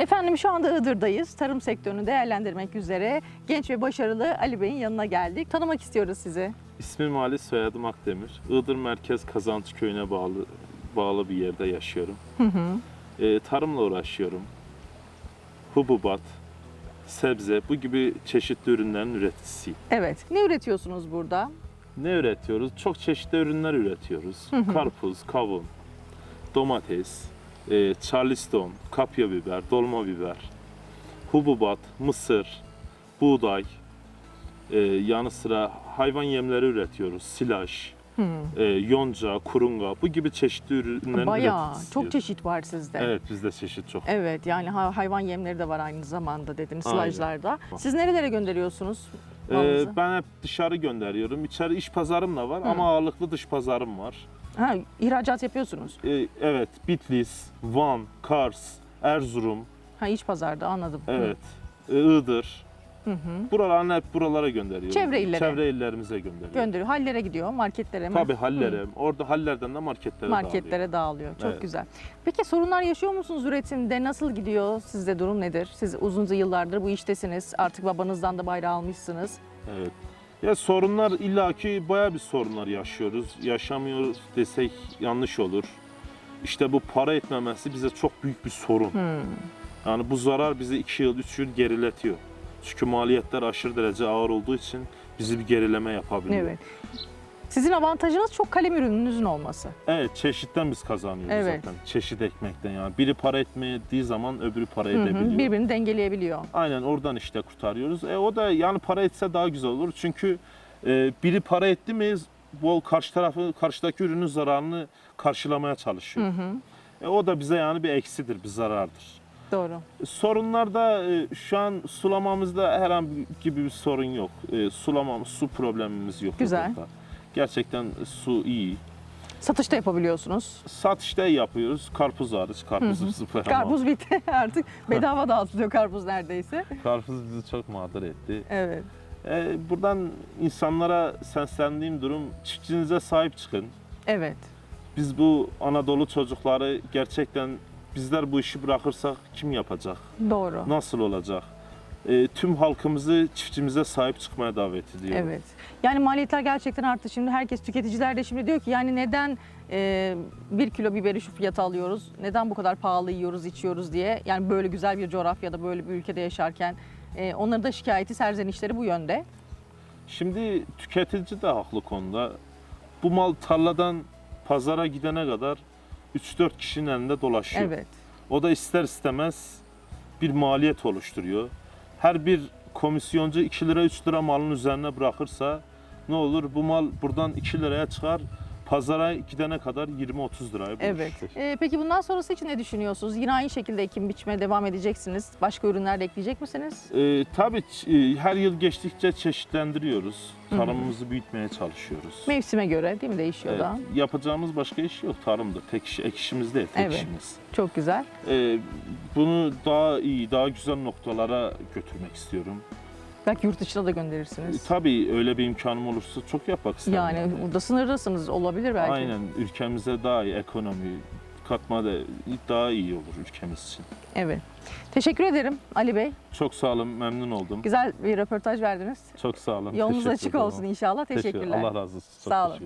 Efendim şu anda Iğdır'dayız. Tarım sektörünü değerlendirmek üzere genç ve başarılı Ali Bey'in yanına geldik. Tanımak istiyoruz sizi. İsmim Ali, soyadım Akdemir. Iğdır Merkez Kazanç Köyü'ne bağlı bağlı bir yerde yaşıyorum. Ee, tarımla uğraşıyorum. Hububat, sebze, bu gibi çeşitli ürünlerin üreticisiyim. Evet. Ne üretiyorsunuz burada? Ne üretiyoruz? Çok çeşitli ürünler üretiyoruz. Karpuz, kavun, domates, e, charleston, kapya biber, dolma biber, hububat, mısır, buğday, e, yanı sıra hayvan yemleri üretiyoruz. Silaj, e, yonca, kurunga bu gibi çeşitli ürünlerin Bayağı. Çok çeşit var sizde. Evet bizde çeşit çok. Evet yani ha- hayvan yemleri de var aynı zamanda dediniz silajlarda. Siz nerelere gönderiyorsunuz Ee, ben hep dışarı gönderiyorum. İçeri iş pazarım da var ama ağırlıklı dış pazarım var. Ha, ihracat yapıyorsunuz. Ee, evet, Bitlis, Van, Kars, Erzurum, Ha iç pazarda anladım. Hı. evet, e, Iğdır. Buralarını hep buralara gönderiyorum. Çevre illere. Çevre illerimize gönderiyorum. Gönderiyor. Hallere gidiyor, marketlere mi? Tabii hallere. Orada hallerden de marketlere dağılıyor. marketlere dağılıyor. Çok Evet. güzel. Peki sorunlar yaşıyor musunuz üretimde? Nasıl gidiyor? Sizde durum nedir? Siz uzun yıllardır bu iştesiniz. Artık babanızdan da bayrağı almışsınız. Evet. Ya sorunlar illaki baya bir sorunlar yaşıyoruz. Yaşamıyoruz desek yanlış olur. İşte bu para etmemesi bize çok büyük bir sorun. Yani bu zarar bizi 2 yıl, 3 yıl geriletiyor. Çünkü maliyetler aşırı derece ağır olduğu için bizi bir gerileme yapabiliyor. Evet. Sizin avantajınız çok kalem ürününüzün olması. Evet, çeşitten biz kazanıyoruz Evet. zaten. Çeşit ekmekten yani. Biri para etmediği zaman öbürü para Hı hı, edebiliyor. Birbirini dengeleyebiliyor. Aynen oradan işte kurtarıyoruz. E, o da yani para etse daha güzel olur. Çünkü e, biri para etti mi bu karşı tarafı karşıdaki ürünün zararını karşılamaya çalışıyor. E, o da bize yani bir eksidir, bir zarardır. Doğru. Sorunlarda e, şu an sulamamızda herhangi gibi bir sorun yok. E, sulamamız, su problemimiz yok. Güzel. burada. Gerçekten su iyi. Satışta yapabiliyorsunuz. Satışta yapıyoruz. Karpuz hariç. Karpuz süper ama Karpuz bitti artık. Bedava dağıtılıyor karpuz neredeyse. karpuz bizi çok mağdur etti. Evet. E, buradan insanlara seslendiğim durum çiftçinize sahip çıkın. Evet. Biz bu Anadolu çocukları gerçekten bizler bu işi bırakırsak kim yapacak? Doğru. Nasıl olacak? E, tüm halkımızı çiftçimize sahip çıkmaya davet ediyorum. Evet. Yani maliyetler gerçekten arttı. Şimdi herkes tüketiciler de şimdi diyor ki yani neden e, bir kilo biberi şu fiyata alıyoruz? Neden bu kadar pahalı yiyoruz, içiyoruz diye. Yani böyle güzel bir coğrafyada, böyle bir ülkede yaşarken e, onların da şikayeti, serzenişleri bu yönde. Şimdi tüketici de haklı konuda. Bu mal tarladan pazara gidene kadar 3-4 kişinin elinde dolaşıyor. Evet. O da ister istemez bir maliyet oluşturuyor. hər bir komisyoncu 2 lirə, 3 lirə malın üzərinə buraxırsa, nə olur? Bu mal burdan 2 liraya çıxar, Pazara gidene kadar 20-30 liraya. Evet. E, peki bundan sonrası için ne düşünüyorsunuz? Yine aynı şekilde ekim biçmeye devam edeceksiniz. Başka ürünler de ekleyecek misiniz? Ee, tabii ç- e, her yıl geçtikçe çeşitlendiriyoruz. Tarımımızı büyütmeye çalışıyoruz. Mevsime göre değil mi değişiyor Evet, da? yapacağımız başka iş yok. Tarımdır. Tek iş, ek işimiz değil. Tek Evet. işimiz. Çok güzel. Ee, bunu daha iyi, daha güzel noktalara götürmek istiyorum. Belki yurt dışına da E, gönderirsiniz. tabii öyle bir imkanım olursa çok yapmak isterim. Yani burada sınırlısınız olabilir belki. Aynen. Ülkemize daha iyi ekonomi katma da daha iyi olur ülkemiz için. Evet. Teşekkür ederim Ali Bey. Çok sağ olun, memnun oldum. Güzel bir röportaj verdiniz. Çok sağ olun. Yolunuz açık ederim. olsun inşallah. Teşekkür- Teşekkürler. Allah razı olsun. Çok Sağ olun.